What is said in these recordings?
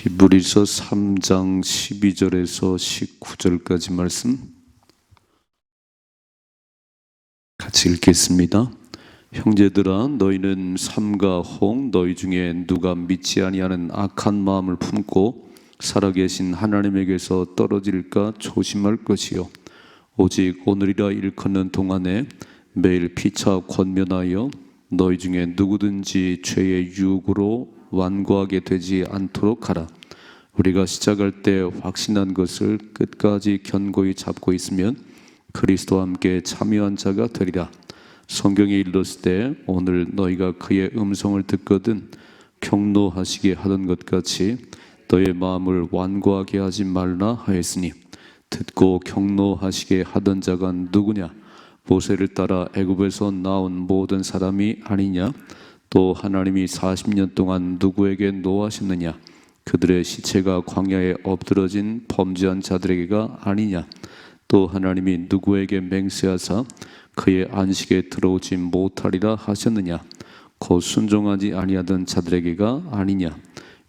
히브리서 3장 12절에서 19절까지 말씀 같이 읽겠습니다. 형제들아 너희는 삼가 홍 너희 중에 누가 믿지 아니하는 악한 마음을 품고 살아계신 하나님에게서 떨어질까 조심할 것이요 오직 오늘이라 일컫는 동안에 매일 피차 권면하여 너희 중에 누구든지 죄의 유혹으로 완고하게 되지 않도록 하라. 우리가 시작할 때 확신한 것을 끝까지 견고히 잡고 있으면 그리스도와 함께 참여한 자가 되리라. 성경에 일렀을 때 오늘 너희가 그의 음성을 듣거든 경노하시게 하던 것 같이 너의 마음을 완고하게 하지 말라 하였으니 듣고 경노하시게 하던 자가 누구냐 모세를 따라 애굽에서 나온 모든 사람이 아니냐 또 하나님이 40년 동안 누구에게 노하셨느냐? 그들의 시체가 광야에 엎드러진 범죄한 자들에게가 아니냐? 또 하나님이 누구에게 맹세하사 그의 안식에 들어오지 못하리라 하셨느냐? 곧 순종하지 아니하던 자들에게가 아니냐?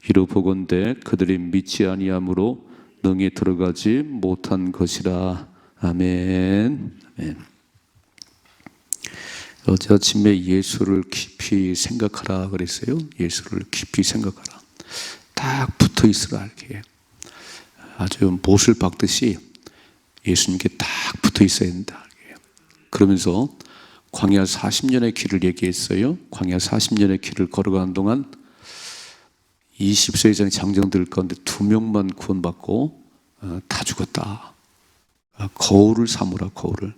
이로 보건대 그들이 믿지 아니함으로 능히 들어가지 못한 것이라. 아멘. 아멘 어제 아침에 예수를 깊이 생각하라 그랬어요 예수를 깊이 생각하라 딱 붙어 있으라 이렇게 아주 못을 박듯이 예수님께 딱 붙어 있어야 된다. 그러면서 광야 40년의 길을 얘기했어요. 광야 40년의 길을 걸어가는 동안 20세 이상의 장정들 가운데 두 명만 구원받고 어, 다 죽었다. 아, 거울을 삼으라 거울을.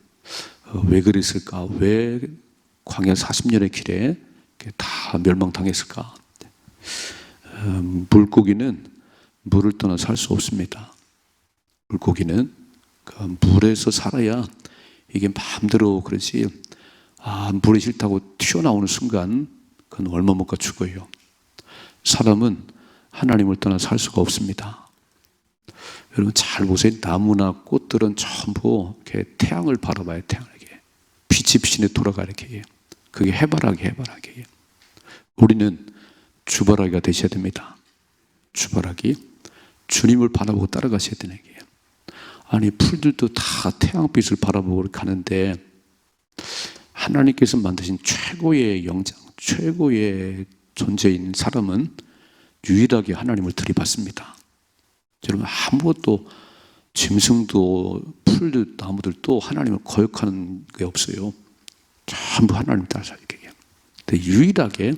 어, 왜 그랬을까? 왜 광야 40년의 길에 다 멸망당했을까? 어, 물고기는 물을 떠나 살 수 없습니다. 물고기는 그 물에서 살아야 이게 마음대로 그러지 아 물이 싫다고 튀어나오는 순간 그건 얼마 못 가 죽어요. 사람은 하나님을 떠나 살 수가 없습니다. 여러분 잘 보세요. 나무나 꽃들은 전부 이렇게 태양을 바라봐요. 태양에게 빛이 빛에 돌아가 이렇게 그게 해바라기 해바라기. 우리는 주바라기가 되셔야 됩니다. 주바라기 주님을 바라보고 따라가셔야 되는 게. 아니 풀들도 다 태양빛을 바라보고 가는데 하나님께서 만드신 최고의 영장, 최고의 존재인 사람은 유일하게 하나님을 들이받습니다. 여러분 아무것도 짐승도 풀도 나무들도 하나님을 거역하는 게 없어요. 전부 하나님 따라 살게. 근데 유일하게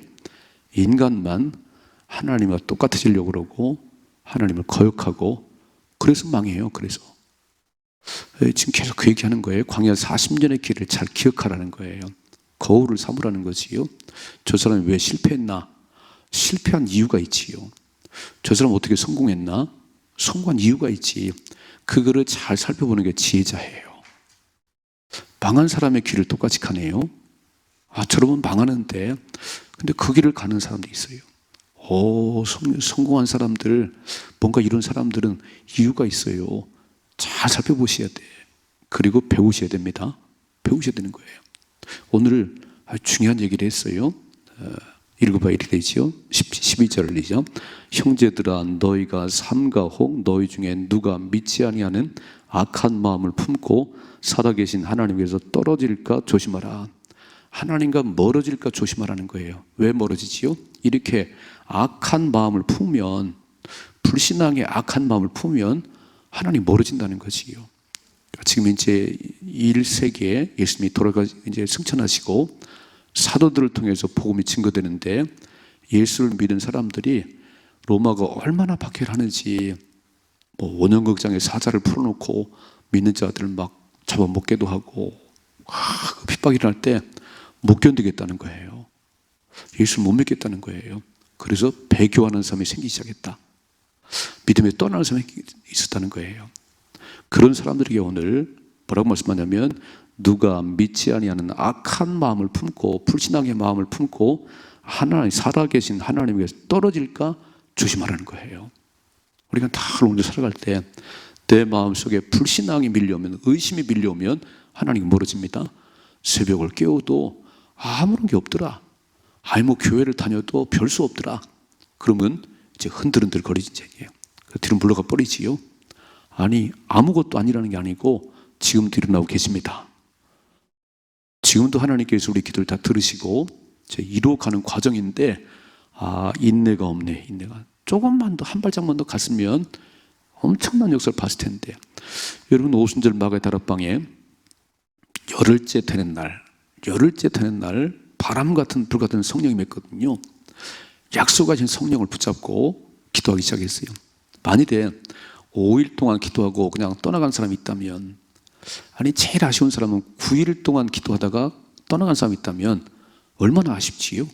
인간만 하나님과 똑같아지려고 그러고 하나님을 거역하고 그래서 망해요. 그래서 지금 계속 그 얘기하는 거예요. 광야 40년의 길을 잘 기억하라는 거예요. 거울을 삼으라는 거지요. 저 사람이 왜 실패했나? 실패한 이유가 있지요. 저 사람 어떻게 성공했나? 성공한 이유가 있지. 그거를 잘 살펴보는 게 지혜자예요. 망한 사람의 길을 똑같이 가네요. 아, 저러면 망하는데. 근데 그 길을 가는 사람도 있어요. 오, 성, 성공한 사람들, 뭔가 이런 사람들은 이유가 있어요. 잘 살펴보셔야 돼. 그리고 배우셔야 됩니다. 배우셔야 되는 거예요. 오늘 중요한 얘기를 했어요. 어, 읽어봐 이렇게 되지요. 12절을 이죠. 형제들아 너희가 삼가 혹 너희 중에 누가 믿지 아니하는 악한 마음을 품고 살아계신 하나님께서 떨어질까 조심하라. 하나님과 멀어질까 조심하라는 거예요. 왜 멀어지지요? 이렇게 악한 마음을 품으면 불신앙의 악한 마음을 품으면 하나님 멀어진다는 것이요. 지금 이제 1세기에 예수님이 돌아가 이제 승천하시고 사도들을 통해서 복음이 증거되는데 예수를 믿은 사람들이 로마가 얼마나 박해를 하는지 뭐 원형극장에 사자를 풀어놓고 믿는 자들을 막 잡아먹게도 하고 아, 그 핍박이 일어날 때 못 견디겠다는 거예요. 예수를 못 믿겠다는 거예요. 그래서 배교하는 사람이 생기기 시작했다. 믿음에 떠나는 사람이 있었다는 거예요. 그런 사람들에게 오늘 뭐라고 말씀하냐면 누가 믿지 아니하는 악한 마음을 품고 불신앙의 마음을 품고 하나님 살아계신 하나님에게서 떨어질까 조심하라는 거예요. 우리가 다 오늘 살아갈 때 내 마음 속에 불신앙이 밀려오면 의심이 밀려오면 하나님 멀어집니다. 새벽을 깨워도 아무런 게 없더라. 아니 뭐 교회를 다녀도 별 수 없더라. 그러면 이제 흔들흔들 거리지 이제 그 뒤로 물러가 버리지요. 아니 아무것도 아니라는 게 아니고 지금도 일어나고 계십니다. 지금도 하나님께서 우리 기도를 다 들으시고 이제 이루어가는 과정인데 아 인내가 없네 인내가. 조금만 더 한 발짝만 더 갔으면 엄청난 역사를 봤을 텐데. 여러분 오순절 마가의 다락방에 열흘째 되는 날 열흘째 되는 날 바람 같은 불 같은 성령이 맺거든요. 약속하신 성령을 붙잡고 기도하기 시작했어요. 만일에 5일 동안 기도하고 그냥 떠나간 사람이 있다면 아니 제일 아쉬운 사람은 9일 동안 기도하다가 떠나간 사람이 있다면 얼마나 아쉽지요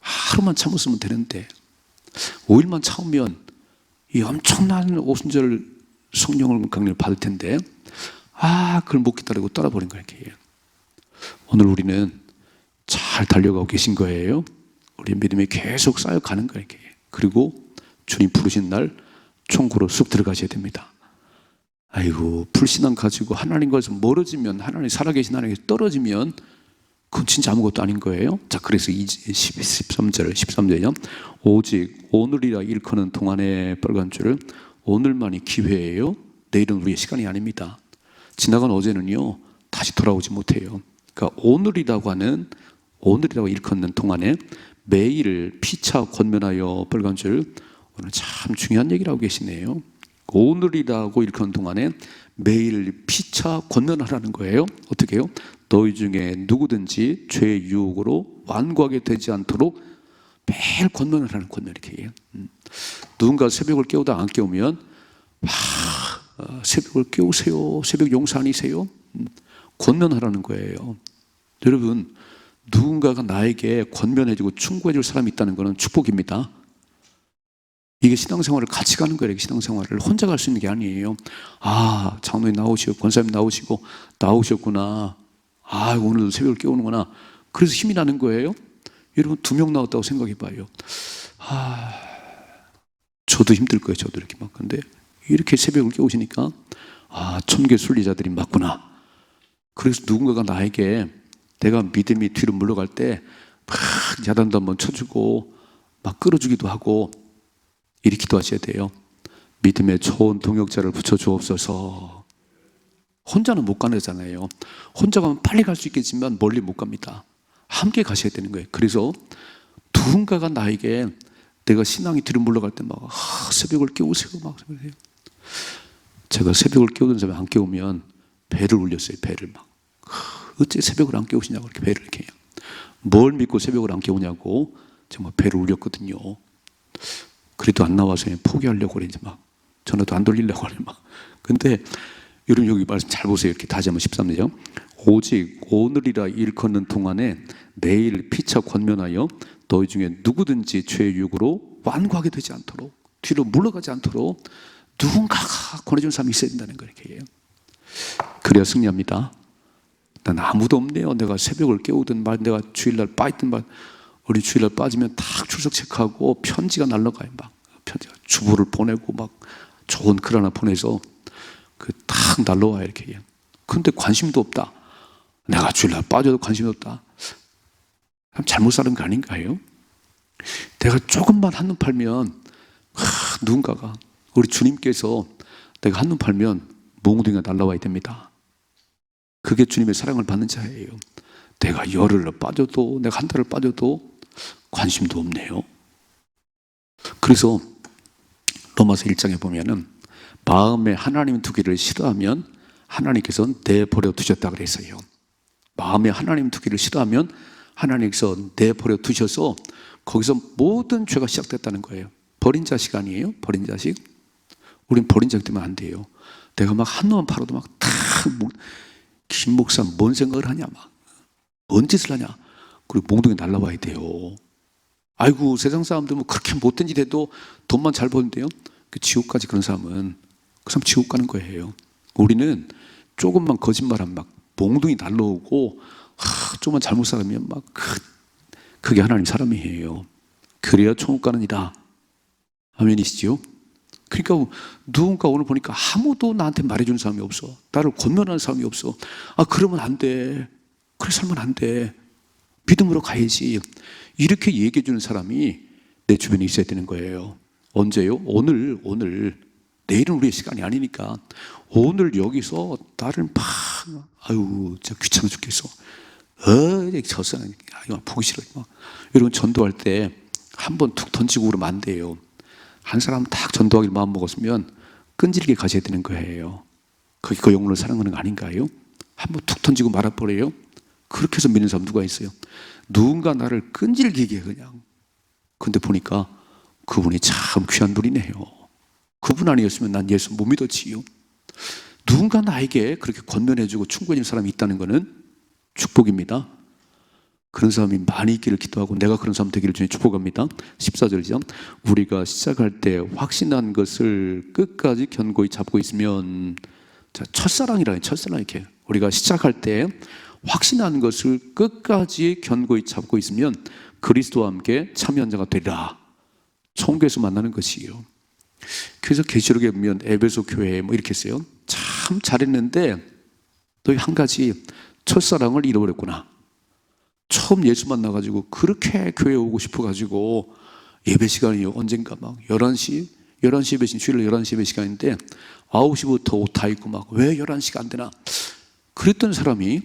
하루만 참았으면 되는데 5일만 참으면 이 엄청난 오순절 성령을 강림을 받을 텐데 아 그걸 못 기다리고 떠나버린 거예요. 오늘 우리는 잘 달려가고 계신 거예요 우리 믿음이 계속 쌓여가는 거예요. 그리고 주님 부르신 날 총구로 쑥 들어가셔야 됩니다 아이고 불신앙 가지고 하나님과서 멀어지면 하나님 살아계신 하나님께서 떨어지면 그건 진짜 아무것도 아닌 거예요. 자, 그래서 13절, 13절이요. 오직 오늘이라 일컫는 동안의 빨간 줄을 오늘만이 기회예요. 내일은 우리의 시간이 아닙니다. 지나간 어제는요, 다시 돌아오지 못해요. 그러니까 오늘이라고 하는, 오늘이라고 일컫는 동안에 매일 피차 권면하여 빨간 줄, 오늘 참 중요한 얘기를 하고 계시네요. 오늘이라고 일컫는 동안에 매일 피차 권면하라는 거예요. 어떻게 해요? 너희 중에 누구든지 죄의 유혹으로 완고하게 되지 않도록 매일 권면을 하는 권면 이렇게 해요. 음. 누군가 새벽을 깨우다 안 깨우면 막 어, 새벽을 깨우세요. 새벽 용사 아니세요? 음. 권면하라는 거예요. 여러분 누군가가 나에게 권면해주고 충고해줄 사람이 있다는 것은 축복입니다. 이게 신앙생활을 같이 가는 거예요. 신앙생활을 혼자 갈 수 있는 게 아니에요. 아 장로님 나오시고 권사님 나오시고 나오셨구나. 아, 오늘도 새벽을 깨우는구나. 그래서 힘이 나는 거예요. 여러분, 두 명 나왔다고 생각해 봐요. 아, 저도 힘들 거예요. 저도 이렇게 막. 근데 이렇게 새벽을 깨우시니까, 아, 천개 순리자들이 맞구나. 그래서 누군가가 나에게 내가 믿음이 뒤로 물러갈 때, 막 야단도 한번 쳐주고, 막 끌어주기도 하고, 이렇게 기도하셔야 돼요. 믿음의 좋은 동역자를 붙여주옵소서. 혼자는 못 가잖아요. 혼자 가면 빨리 갈 수 있겠지만 멀리 못 갑니다. 함께 가셔야 되는 거예요. 그래서 누군가가 나에게 내가 신앙이 뒤로 물러갈 때 막 아, 새벽을 깨우세요. 막 그래요. 제가 새벽을 깨우던 사람이 안 깨우면 배를 울렸어요. 배를 막 어째 새벽을 안 깨우시냐고 이렇게 배를 이렇게 해요. 뭘 믿고 새벽을 안 깨우냐고 정말 배를 울렸거든요. 그래도 안 나와서 포기하려고 이제 막 전화도 안 돌리려고 그래 막. 근데 여러분 여기 말씀 잘 보세요. 이렇게 다시 한번 13절요. 오직 오늘이라 일컫는 동안에 내일 피차 권면하여 너희 중에 누구든지 죄의 육으로 완고하게 되지 않도록 뒤로 물러가지 않도록 누군가가 권해준 사람이 있어야 된다는 거예요. 이렇게. 그래야 승리합니다. 난 아무도 없네요. 내가 새벽을 깨우든 말, 내가 주일날 빠있든 말, 우리 주일날 빠지면 딱 출석 체크하고 편지가 날라가요. 막 편지가 주부를 보내고 막 좋은 글 하나 보내서 그 딱 날라와요 이렇게. 근데 관심도 없다. 내가 주일날 빠져도 관심이 없다. 잘못 사는 거 아닌가요? 내가 조금만 한눈 팔면 하, 누군가가 우리 주님께서 내가 한눈 팔면 몽둥이가 날라와야 됩니다. 그게 주님의 사랑을 받는 자예요. 내가 열흘 빠져도 내가 한 달을 빠져도 관심도 없네요. 그래서 로마서 1장에 보면은 마음에 하나님 두기를 싫어하면 하나님께서 내버려 두셨다 그랬어요. 마음에 하나님 두기를 싫어하면 하나님께서 내버려 두셔서 거기서 모든 죄가 시작됐다는 거예요. 버린 자식 아니에요? 버린 자식? 우린 버린 자식 되면 안 돼요. 내가 막 한놈만 팔아도 막다김 뭐, 목사 뭔 생각을 하냐 막. 뭔 짓을 하냐. 그리고 몽둥이 날라와야 돼요. 아이고 세상 사람들 뭐 그렇게 못된 짓 해도 돈만 잘 버는데요. 그 지옥까지 그런 사람은 그 사람 지옥 가는 거예요. 우리는 조금만 거짓말하면 막 몽둥이 날라오고 하, 조금만 잘못 살면 막 그, 그게 하나님 사람이에요. 그래야 천국 가느니라. 아멘이시죠? 그러니까 누군가 오늘 보니까 아무도 나한테 말해주는 사람이 없어. 나를 권면하는 사람이 없어. 아 그러면 안 돼. 그래 살면 안 돼. 믿음으로 가야지. 이렇게 얘기해 주는 사람이 내 주변에 있어야 되는 거예요. 언제요? 오늘, 오늘. 내일은 우리의 시간이 아니니까. 오늘 여기서 나를 막, 아유, 진짜 귀찮아 죽겠어. 어, 저 사람, 아, 이거 보기 싫어. 막. 여러분, 전도할 때 한 번 툭 던지고 그러면 안 돼요. 한 사람 딱 전도하기를 마음 먹었으면 끈질기게 가셔야 되는 거예요. 그게 그 영혼을 사랑하는 거 아닌가요? 한 번 툭 던지고 말아버려요? 그렇게 해서 믿는 사람 누가 있어요? 누군가 나를 끈질기게 그냥. 근데 보니까 그분이 참 귀한 분이네요. 그분 아니었으면 난 예수 못 믿었지요. 누군가 나에게 그렇게 권면해주고 충고해주는 사람이 있다는 것은 축복입니다. 그런 사람이 많이 있기를 기도하고 내가 그런 사람 되기를 주님 축복합니다. 14절이죠. 우리가 시작할 때 확신한 것을 끝까지 견고히 잡고 있으면 자, 첫사랑이라 첫사랑 이렇게 우리가 시작할 때 확신한 것을 끝까지 견고히 잡고 있으면 그리스도와 함께 참여한 자가 되리라. 총교에서 만나는 것이요. 그래서 계시록에 보면 에베소 교회 뭐 이렇게 했어요. 참 잘했는데 또한 가지 첫사랑을 잃어버렸구나. 처음 예수 만나가지고 그렇게 교회 오고 싶어가지고 예배 시간이 언젠가 막 11시, 11시 예배 시간, 주일 11시 예배 시간인데 9시부터 옷 다 입고 막 왜 11시가 안 되나? 그랬던 사람이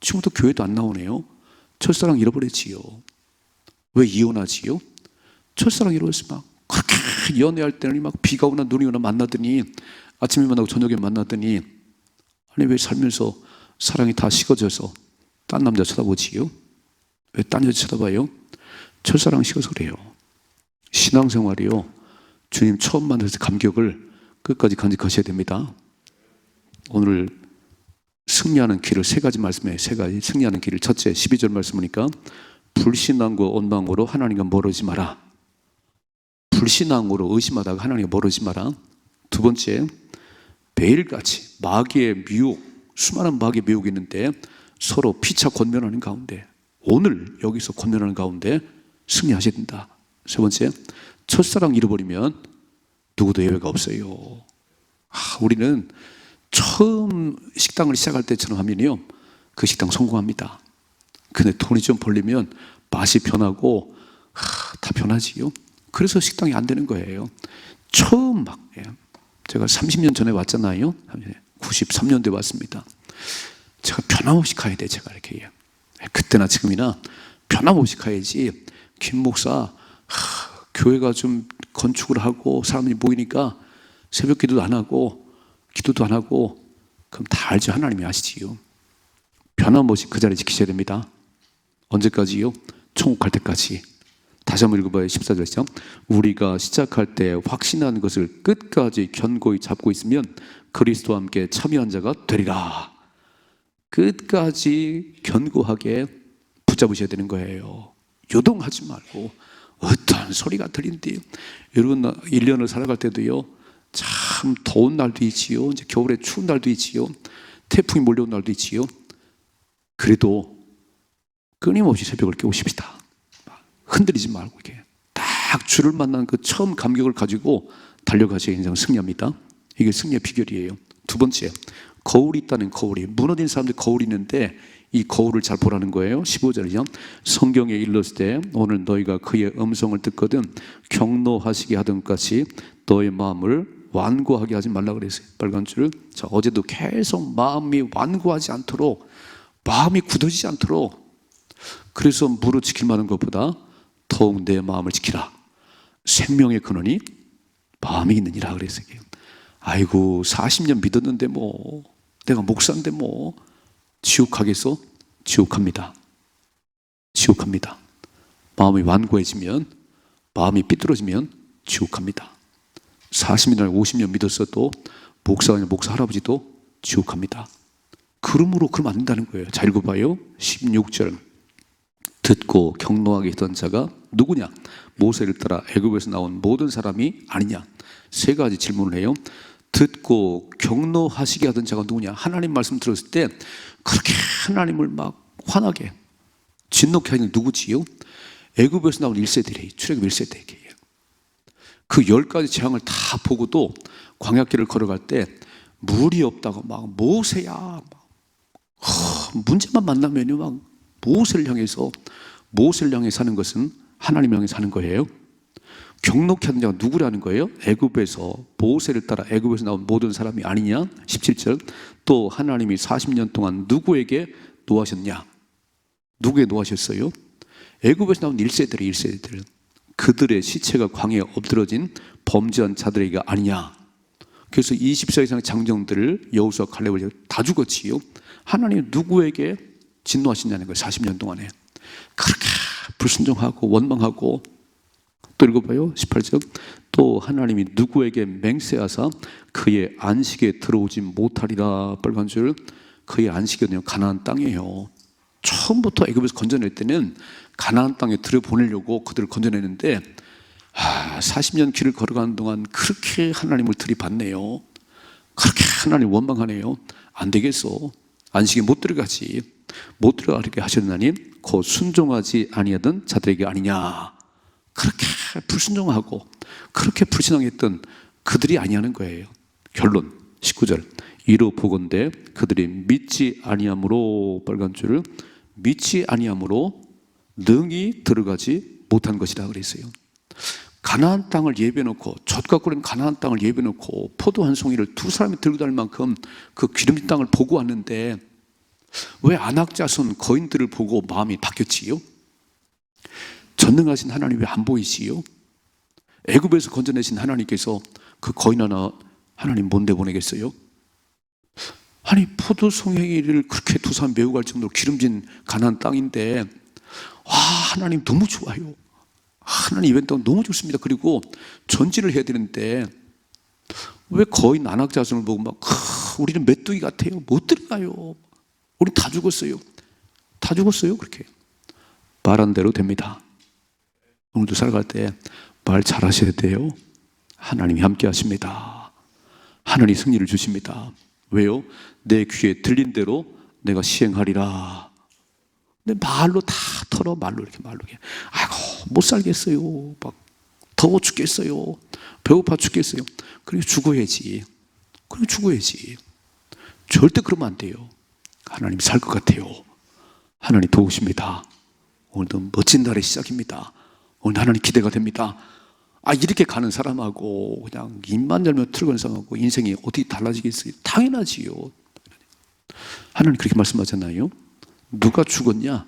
지금부터 교회도 안 나오네요. 첫사랑 잃어버렸지요. 왜 이혼하지요? 첫사랑 잃어버렸어 막 연애할 때는 막 비가 오나 눈이 오나 만나더니 아침에 만나고 저녁에 만나더니 아니 왜 살면서 사랑이 다 식어져서 딴 남자 쳐다보지요? 왜 딴 여자 쳐다봐요? 첫사랑 식어서 그래요. 신앙생활이요. 주님 처음 만나서 감격을 끝까지 간직하셔야 됩니다. 오늘 승리하는 길을 세 가지 말씀에 세 가지 승리하는 길을 첫째 12절 말씀이니까 불신앙과 원망으로 하나님과 멀어지 마라. 불신앙으로 의심하다가 하나님과 멀어지 마라. 두 번째 매일같이 마귀의 미혹 수많은 마귀의 미혹이 있는데 서로 피차 권면하는 가운데 오늘 여기서 권면하는 가운데 승리하셔야 된다. 세 번째, 첫사랑 잃어버리면 누구도 예외가 없어요. 아, 우리는 처음 식당을 시작할 때처럼 하면요, 그 식당 성공합니다. 근데 돈이 좀 벌리면 맛이 변하고 하, 다 변하지요. 그래서 식당이 안 되는 거예요. 처음 막 예. 제가 30년 전에 왔잖아요. 93년도에 왔습니다. 제가 변함없이 가야 돼. 제가 이렇게 예. 그때나 지금이나 변함없이 가야지. 김 목사 하, 교회가 좀 건축을 하고 사람들이 모이니까 새벽 기도도 안 하고 기도도 안 하고 그럼 다 알죠. 하나님이 아시지요. 변함없이 그 자리 지키셔야 됩니다. 언제까지요? 천국 갈 때까지. 다시 한번 읽어봐요. 14절이죠. 우리가 시작할 때 확신한 것을 끝까지 견고히 잡고 있으면 그리스도와 함께 참여한 자가 되리라. 끝까지 견고하게 붙잡으셔야 되는 거예요. 요동하지 말고 어떤 소리가 들린대요. 여러분 1년을 살아갈 때도요. 참 더운 날도 있지요. 이제 겨울에 추운 날도 있지요. 태풍이 몰려온 날도 있지요. 그래도 끊임없이 새벽을 깨우십시다. 흔들리지 말고 이렇게 딱 주를 만난 그 처음 감격을 가지고 달려가셔야 인생 승리합니다. 이게 승리의 비결이에요. 두 번째, 거울이 있다는 거울이 무너진 사람들 거울이 있는데 이 거울을 잘 보라는 거예요. 15절이죠. 성경에 일렀을 때 오늘 너희가 그의 음성을 듣거든 경노하시게 하던 같이 너의 마음을 완고하게 하지 말라 그랬어요. 빨간 줄을. 자, 어제도 계속 마음이 완고하지 않도록 마음이 굳어지지 않도록 그래서 무릎 지킬 만한 것보다 더욱 내 마음을 지키라. 생명의 근원이 마음에 있느니라 그랬어요. 아이고 40년 믿었는데 뭐 내가 목사인데 뭐 지옥 가겠어? 지옥합니다. 지옥합니다. 마음이 완고해지면 마음이 삐뚤어지면 지옥합니다. 40년, 50년 믿었어도 아니라 목사 할아버지도 지옥합니다. 그러므로 그러면 안 된다는 거예요. 잘 읽어봐요. 16절. 듣고 경노하게 했던 자가 누구냐? 모세를 따라 애굽에서 나온 모든 사람이 아니냐? 세 가지 질문을 해요. 듣고 경노하시게 하던 자가 누구냐? 하나님 말씀 들었을 때 그렇게 하나님을 막 환하게 진노케 하는 누구지요? 애굽에서 나온 1세들이 출애굽 1세대에게 그 열 가지 재앙을 다 보고도 광야길을 걸어갈 때 물이 없다고 막 모세야 막 허, 문제만 만나면요 막 모세를 향해서 모세를 향해 사는 것은 하나님 향해 사는 거예요. 경록히 하는 자가 누구라는 거예요? 애굽에서 모세를 따라 애굽에서 나온 모든 사람이 아니냐? 17절 또 하나님이 40년 동안 누구에게 노하셨냐? 누구에 노하셨어요? 애굽에서 나온 1세들이 1세들 그들의 시체가 광야에 엎드러진 범죄한 자들에게 아니냐? 그래서 20세 이상 장정들을 여호수아 갈렙을 다 죽었지요. 하나님 누구에게 진노하시냐는 거예요. 40년 동안에 그렇게 불순종하고 원망하고 또 읽어봐요. 18절 또 하나님이 누구에게 맹세하사 그의 안식에 들어오지 못하리라 빨간 줄 그의 안식은요 가나안 땅이에요. 처음부터 애굽에서 건져낼 때는 가나안 땅에 들여보내려고 그들을 건져내는데 아, 40년 길을 걸어가는 동안 그렇게 하나님을 들이받네요. 그렇게 하나님 원망하네요. 안 되겠어. 안식에 못 들어가지. 못 들어가게 하셨나니 곧 순종하지 아니하던 자들에게 아니냐. 그렇게 불순종하고 그렇게 불신앙했던 그들이 아니하는 거예요. 결론 19절 이로 보건대 그들이 믿지 아니함으로 빨간 줄을 믿지 아니함으로 능히 들어가지 못한 것이라 그랬어요. 가나안 땅을 예배 놓고 젖가꾸린 가나안 땅을 예배 놓고 포도 한 송이를 두 사람이 들고 다닐 만큼 그 기름진 땅을 보고 왔는데 왜 안악자손 거인들을 보고 마음이 바뀌었지요? 전능하신 하나님 왜 안 보이시요? 애굽에서 건져내신 하나님께서 그 거인 하나 하나님 뭔데 보내겠어요? 아니 포도 송이를 그렇게 두 사람 메고 갈 정도로 기름진 가나안 땅인데 와 하나님 너무 좋아요. 하나님 이벤트 너무 좋습니다. 그리고 전지를 해야 되는데 왜 거의 난학자손을 보고 막 크, 우리는 메뚜기 같아요. 못 들어가요. 우리 다 죽었어요. 다 죽었어요. 그렇게 말한 대로 됩니다. 오늘도 살아갈 때 말 잘하셔야 돼요. 하나님이 함께 하십니다. 하나님 승리를 주십니다. 왜요? 내 귀에 들린 대로 내가 시행하리라. 근데 말로 다 털어 말로 이렇게 말로 이렇게. 아이고 못 살겠어요. 막 더워 죽겠어요. 배고파 죽겠어요. 그리고 죽어야지. 그리고 죽어야지. 절대 그러면 안 돼요. 하나님 살 것 같아요. 하나님 도우십니다. 오늘도 멋진 날의 시작입니다. 오늘 하나님 기대가 됩니다 아 이렇게 가는 사람하고 그냥 입만 열면 틀거는 사람하고 인생이 어떻게 달라지겠어요 당연하지요 하나님 그렇게 말씀하잖아요 누가 죽었냐?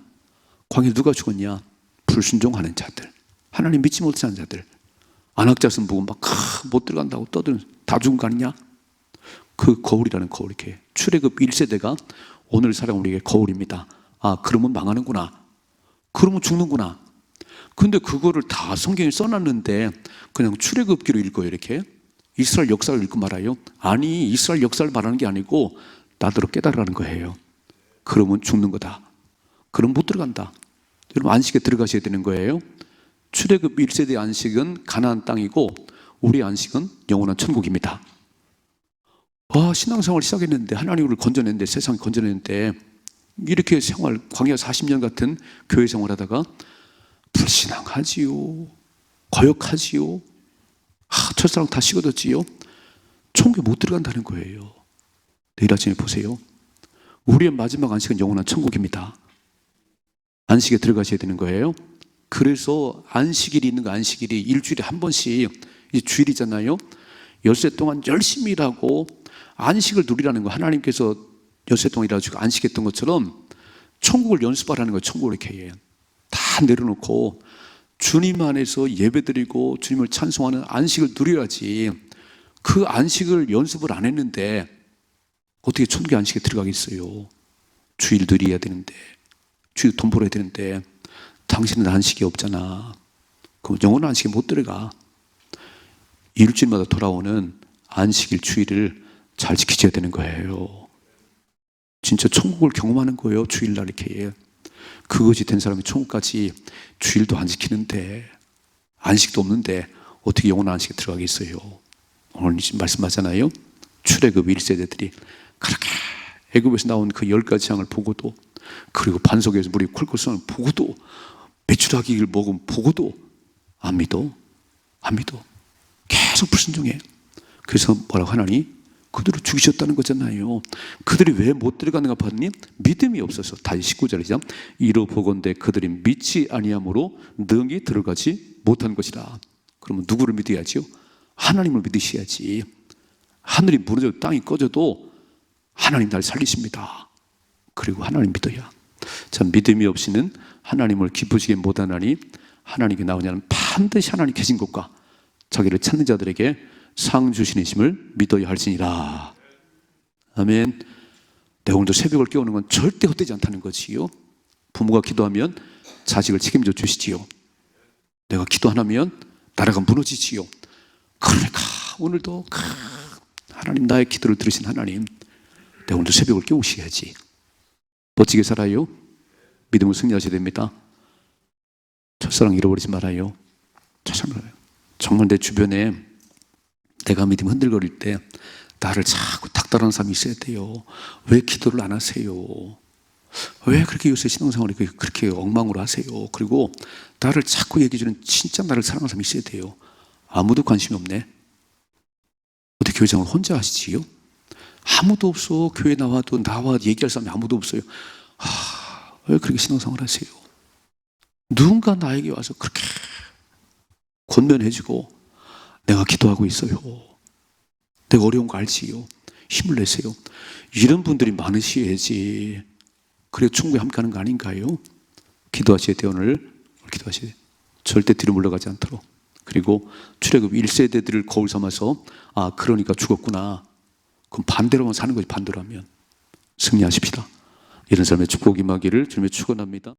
광야 누가 죽었냐? 불순종하는 자들. 하나님 믿지 못하는 자들. 안학자선 보고 막못 들어간다고 떠드는 다 죽은 거 아니냐? 그 거울이라는 거울 이렇게 출애굽 1세대가 오늘 살아온 우리에게 거울입니다. 아, 그러면 망하는구나. 그러면 죽는구나. 근데 그거를 다 성경에 써놨는데 그냥 출애굽기로 읽어요, 이렇게. 이스라엘 역사를 읽고 말아요. 아니, 이스라엘 역사를 말하는 게 아니고 나더러 깨달으라는 거예요. 그러면 죽는 거다. 그럼 못 들어간다. 여러분 안식에 들어가셔야 되는 거예요. 출애굽 1세대 안식은 가나안 땅이고 우리 안식은 영원한 천국입니다. 와 신앙생활 시작했는데 하나님 우리를 건져냈는데 세상 건져냈는데 이렇게 생활 광야 40년 같은 교회 생활하다가 불신앙하지요. 거역하지요. 아, 첫사랑 다 식어졌지요. 천국에 못 들어간다는 거예요. 내일 아침에 보세요. 우리의 마지막 안식은 영원한 천국입니다. 안식에 들어가셔야 되는 거예요. 그래서 안식일이 있는 거 안식일이 일주일에 한 번씩 이 주일이잖아요. 열세 동안 열심히 일하고 안식을 누리라는 거 하나님께서 열세 동안 일하시고 안식했던 것처럼 천국을 연습하라는 거예요. 천국을 이렇게 해. 다 내려놓고 주님 안에서 예배드리고 주님을 찬송하는 안식을 누려야지 그 안식을 연습을 안 했는데 어떻게 천국의 안식에 들어가겠어요? 주일 누려야 되는데, 주일 돈 벌어야 되는데, 당신은 안식이 없잖아. 그럼 영원한 안식에 못 들어가. 일주일마다 돌아오는 안식일 주일을 잘 지키셔야 되는 거예요. 진짜 천국을 경험하는 거예요. 주일날 이렇게. 그것이 된 사람이 천국까지 주일도 안 지키는데, 안식도 없는데, 어떻게 영원한 안식에 들어가겠어요? 오늘 말씀하잖아요. 출애굽 1세대들이 그렇게 애굽에서 나온 그 열 가지 향을 보고도 그리고 반석에서 물이 콜콜 쏘는 보고도 메추라기를 먹은 보고도 안 믿어 안 믿어 계속 불순종해 그래서 뭐라고 하나니 그들을 죽이셨다는 거잖아요 그들이 왜 못 들어가는가 봤더니 믿음이 없어서 다시 19절이죠 이로 보건대 그들이 믿지 아니함으로 능히 들어가지 못한 것이라 그러면 누구를 믿어야지요? 하나님을 믿으셔야지. 하늘이 무너져 땅이 꺼져도 하나님 날 살리십니다. 그리고 하나님 믿어야. 참 믿음이 없이는 하나님을 기쁘시게 못하나니 하나님께 나오냐는 반드시 하나님 계신 곳과 자기를 찾는 자들에게 상 주시는 심을 믿어야 할지니라. 아멘. 내가 오늘도 새벽을 깨우는 건 절대 헛되지 않다는 것이요. 부모가 기도하면 자식을 책임져 주시지요. 내가 기도 안 하면 나라가 무너지지요. 그러니까 오늘도 크, 하나님 나의 기도를 들으신 하나님 내가 오늘도 새벽을 깨우셔야지. 멋지게 살아요. 믿음을 승리하셔야 됩니다. 첫사랑 잃어버리지 말아요. 첫사랑. 정말 내 주변에 내가 믿음 흔들거릴 때 나를 자꾸 닥달하는 사람이 있어야 돼요. 왜 기도를 안 하세요? 왜 그렇게 요새 신앙생활이 그렇게 엉망으로 하세요? 그리고 나를 자꾸 얘기해주는 진짜 나를 사랑하는 사람이 있어야 돼요. 아무도 관심이 없네. 어떻게 교회장을 혼자 하시지요? 아무도 없어. 교회 나와도 나와 얘기할 사람이 아무도 없어요. 하, 왜 그렇게 신앙생활 하세요? 누군가 나에게 와서 그렇게 권면해주고 내가 기도하고 있어요. 내가 어려운 거 알지요. 힘을 내세요. 이런 분들이 많으셔야지. 그래 충분히 함께 하는 거 아닌가요? 오늘. 기도하셔야 돼요. 절대 뒤로 물러가지 않도록. 그리고 출애굽 1세대들을 거울 삼아서 아, 그러니까 죽었구나. 그럼 반대로만 사는 거지, 반대로 하면. 승리하십시다. 이런 삶의 축복이 임하기를 주님의 축원합니다.